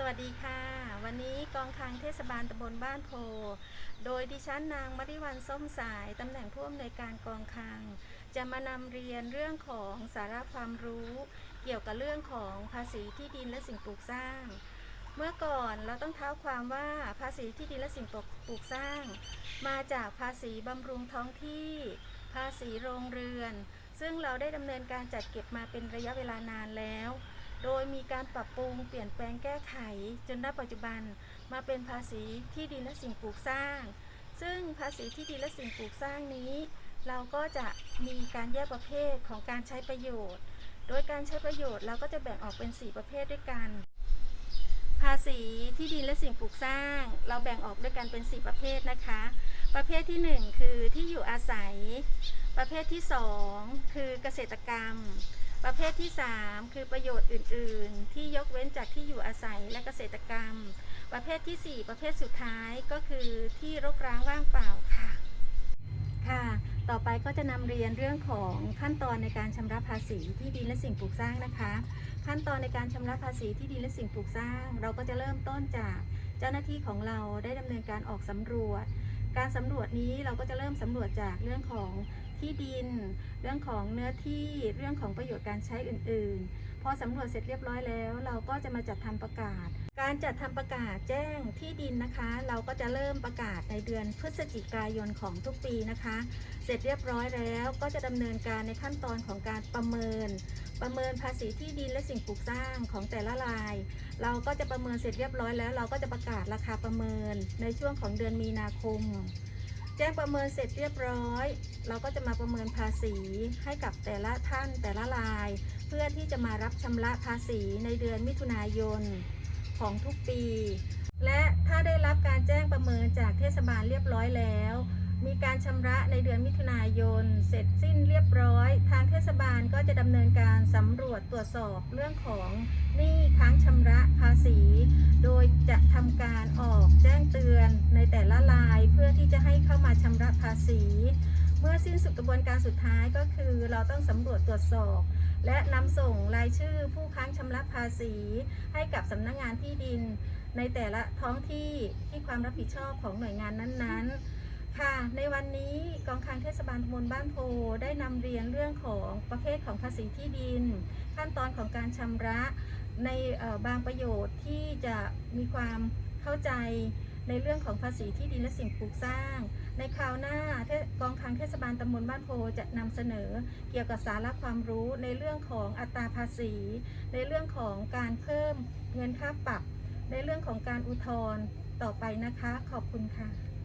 สวัสดีค่ะ วันนี้กองคลังเทศบาลตำบลบ้านโพ โดยดิฉันนางมริวันส้มสายตำแหน่งผู้อำนวยการกองคลัง จะมานำเรียนเรื่องของสาระความรู้ เกี่ยวกับเรื่องของภาษีที่ดินและสิ่งปลูกสร้าง เมื่อก่อนเราต้องเท้าความว่าภาษีที่ดินและสิ่งปลูกสร้าง มาจากภาษีบำรุงท้องที่ ภาษีโรงเรือน ซึ่งเราได้ดำเนินการจัดเก็บมาเป็นระยะเวลานานแล้ว โดยมีการปรับปรุงเปลี่ยนแปลงแก้ไข จนณปัจจุบันมาเป็นภาษีที่ดินและสิ่งปลูกสร้าง ซึ่งภาษีที่ดินและสิ่งปลูกสร้างนี้ เราก็จะมีการแยกประเภทของการใช้ประโยชน์ โดยการใช้ประโยชน์เราก็จะแบ่งออกเป็น 4 ประเภทด้วยกัน ภาษีที่ดินและสิ่งปลูกสร้าง เราแบ่งออกด้วยกันเป็น 4 ประเภทนะคะ ประเภทที่ 1 คือที่อยู่อาศัย ประเภทที่ 2 คือเกษตรกรรม ประเภทที่ 3 คือประโยชน์อื่น ๆ ที่ยกเว้นจากที่อยู่อาศัยและเกษตรกรรม ประเภททีสี่4 ประเภทสุดท้ายก็คือที่รกร้างว่างเปล่าค่ะ ค่ะ ต่อไปก็จะนำเรียนเรื่องของขั้นตอนในการชำระภาษีที่ดินและสิ่งปลูกสร้างนะคะ ขั้นตอนในการชำระภาษีที่ดินและสิ่งปลูกสร้าง เราก็จะเริ่มต้นจากเจ้าหน้าที่ของเราได้ดำเนินการออกสำรวจ การสำรวจนี้เราก็จะเริ่มสำรวจจากเรื่องของ ที่ดิน เรื่องของเนื้อที่เรื่องของประโยชน์การใช้อื่น ๆ พอสำรวจเสร็จเรียบร้อยแล้ว เราก็จะมาจัดทำประกาศ การจัดทำประกาศแจ้งที่ดินนะคะ เราก็จะเริ่มประกาศในเดือนพฤศจิกายนของทุกปีนะคะ เสร็จเรียบร้อยแล้วก็จะดำเนินการในขั้นตอนของการประเมิน ประเมินภาษีที่ดินและสิ่งปลูกสร้างของแต่ละราย เราก็จะประเมินเสร็จเรียบร้อยแล้ว เราก็จะประกาศราคาประเมินในช่วงของเดือนมีนาคม แจ้งประเมินเสร็จเรียบร้อย เราก็จะมาประเมินภาษีให้กับแต่ละท่านแต่ละราย เพื่อที่จะมารับชำระภาษีในเดือนมิถุนายนของทุกปี และถ้าได้รับการแจ้งประเมินจากเทศบาลเรียบร้อยแล้ว มีการชำระในเดือนมิถุนายน เสร็จสิ้นเรียบร้อย ทางเทศบาลก็จะดำเนินการสำรวจตรวจสอบเรื่องของหนี้ค้างชำระภาษี โดยจะทำการออกแจ้งเตือนในแต่ละ มาชำระภาษี เมื่อสิ้นสุดกระบวนการสุดท้ายก็คือเราต้องสำรวจตรวจสอบ และนำส่งรายชื่อผู้ค้างชำระภาษี ให้กับสำนักงานที่ดิน ในแต่ละท้องที่ที่ความรับผิดชอบของหน่วยงานนั้นๆค่ะ ในวันนี้กองคลังเทศบาลตำบลบ้านโพได้นำเรียนเรื่องของประเภทของภาษีที่ดิน ขั้นตอนของการชำระในบางประโยชน์ที่จะมีความเข้าใจ ในเรื่องของภาษีที่ดินและสิ่งปลูกสร้าง ในคราวหน้ากองคลังเทศบาลตำบลบ้านโพจะนำเสนอเกี่ยวกับสาระความรู้ในเรื่องของอัตราภาษี ในเรื่องของการเพิ่มเงินค่าปรับ ในเรื่องของการอุทธรณ์ต่อไปนะคะ ขอบคุณค่ะ